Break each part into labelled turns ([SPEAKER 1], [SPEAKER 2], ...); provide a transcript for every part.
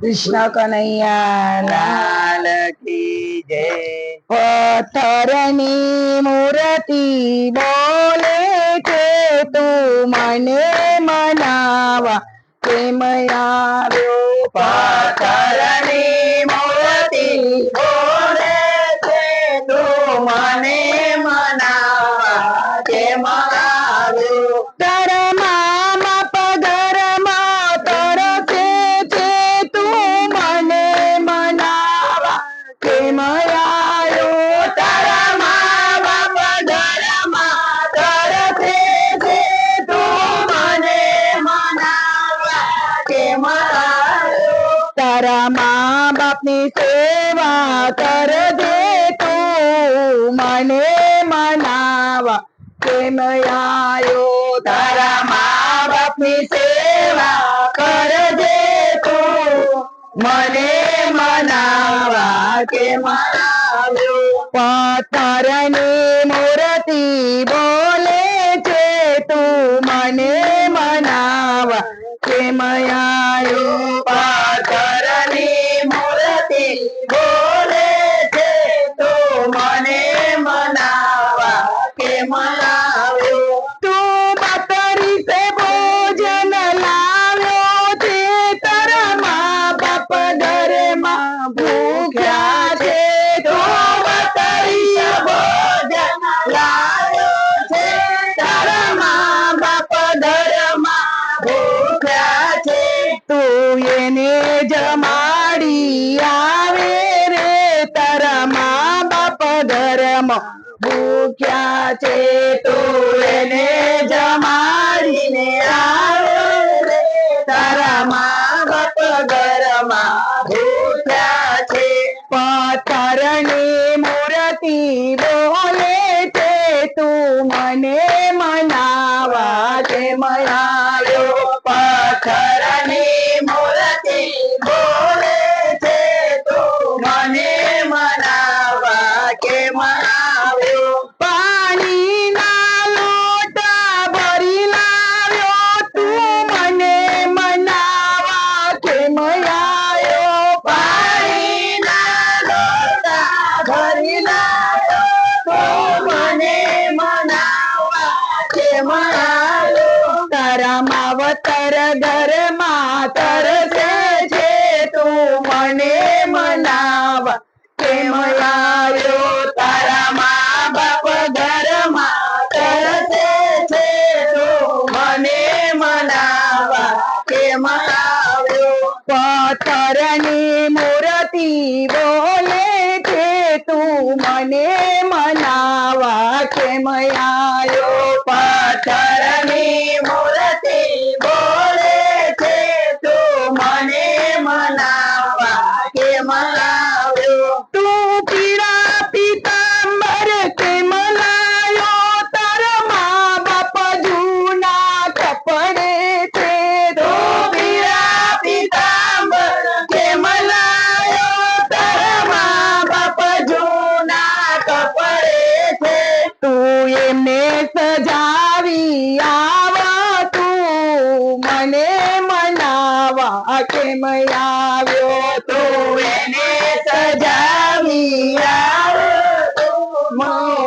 [SPEAKER 1] કૃષ્ણ કનૈયા
[SPEAKER 2] જય.
[SPEAKER 1] પથ્થરની મૂર્તિ બોલે કે તું મને મનાવા. કેમ આવ્યો
[SPEAKER 2] પથ્થરની
[SPEAKER 1] તારા
[SPEAKER 2] મા
[SPEAKER 1] બાપની સેવા કરજે તું, મને મનાવા. કેમ આયો
[SPEAKER 2] તારા મા બાપની સેવા કરજે તું, મને મનાવા. કેમ આવ્યો
[SPEAKER 1] મૂર્તિ બોલે છે તું, મને મનાવા. કેમ
[SPEAKER 2] મૂર્તિ છે તું
[SPEAKER 1] એને
[SPEAKER 2] જમાડીને આવે તારા મા ઘરમાં ભૂખ્યા છે.
[SPEAKER 1] પથ્થરની મૂર્તિ બોલે છે, તું મને મનાવા છે મયાયો તારા માવતર ઘરમાં તરસે છે તું મને મનાવા. કેમ આવ્યો
[SPEAKER 2] તારા મા બાપ ઘરમાં તરસે છે તું મને મનાવા. કેમ આવ્યો
[SPEAKER 1] પથ્થરની મૂર્તિ બોલે છે તું મને મનાવા. કેમ આવ્યો
[SPEAKER 2] પથ્થરની
[SPEAKER 1] સજાવી આવા તું મને મનાવા કેમ આવ્યો
[SPEAKER 2] તું એને સજાવી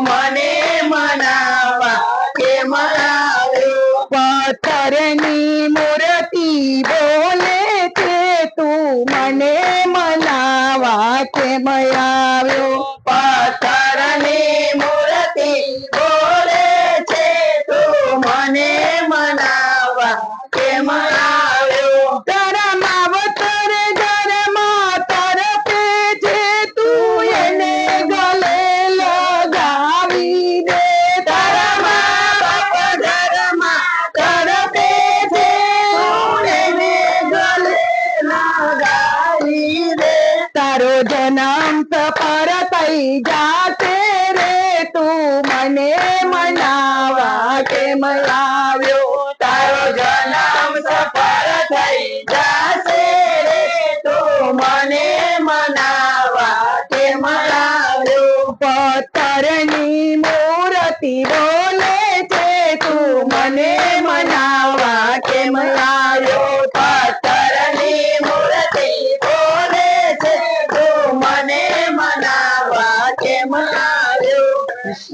[SPEAKER 2] મને મનાવા કેમ આવ્યો.
[SPEAKER 1] પથ્થરની મૂર્તિ બોલે છે તું મને મનાવા કેમ આવ્યો.
[SPEAKER 2] પથ્થરની મૂર્તિ
[SPEAKER 1] તારો જન્મ થઈ જાશે રે. તું મને મનાવા કેમ આવ્યો?
[SPEAKER 2] તારો જન્મ સફળ થઈ જાશે રે. તું મને મનાવા કેમ આવ્યો?
[SPEAKER 1] પથ્થરની મૂર્તિ